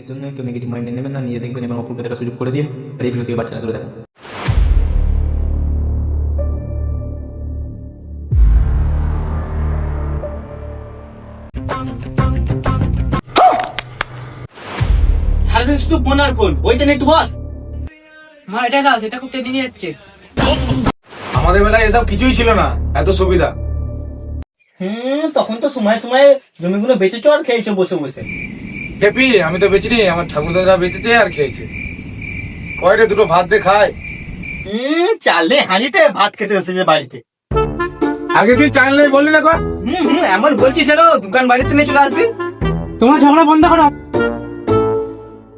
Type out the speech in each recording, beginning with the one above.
এর জন্য কেউ নেগেটিভ মাইন্ডে নেবেন না নিয়ে দেখবেন এবং অপরকে দেখার সুযোগ করে দিন আর এই ভিডিও থেকে বাচ্চারা করে দেখেন সারাদিন শুধু বোনার ফোন ওইটা নিয়ে একটু বস? মা এটা এটা খুব টেনে নিয়ে যাচ্ছে। আমাদের বেলায় এসব কিছুই ছিল না এত সুবিধা। হুম তখন তো সময় সময় জমিগুলো বেচেছো আর খেয়েছো বসে বসে। খেপি আমি তো বেচিনি আমার ঠাকুর ঠাকুরদাদা বেচেছে আর খেয়েছে। কয়টা দুটো ভাত দিয়ে খায়। চালে হাঁড়িতে ভাত খেতে এসেছে বাড়িতে। আগে তুই চাল নেই বললি না কয়? হুম হুম এমন বলছি যেন দোকান বাড়িতে নিয়ে চলে আসবি। তোমার ঝগড়া বন্ধ করো।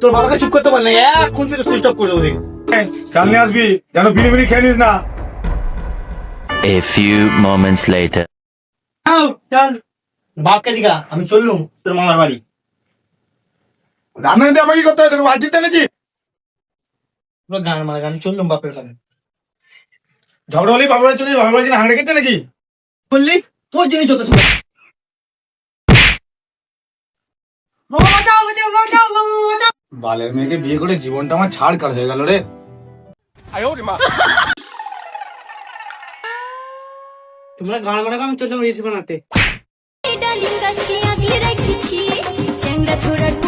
তোর বাবাকে চুপ করতে বল না এখন তুই সুইচ অফ করে দেবো দেখি চাল নিয়ে আসবি যেন বিড়ি বিড়ি খেয়ে নিস না। A few moments later. চল। বাপকে দিঘা আমি চললুম তোর মামার বাড়ি। রান্না দিতে আমাকে করতে তোকে ভাত দিতে এনেছি? পুরো গান মারা গান চললুম বাপের কাছে ঝগড়া হলেই বাবার চলে বাবার বাড়ি হাঁড়ি রেখেছে নাকি? বললি তোর জিনিস যত ছিল বালের মেয়েকে বিয়ে করে জীবনটা আমার ছাড় কার হয়ে গেল রে। তোমরা গান মারা আমি চললাম রিলস বানাতে। ডালিম গাছটি রেখেছি চ্যাংড়া ছোড়ার পড়ল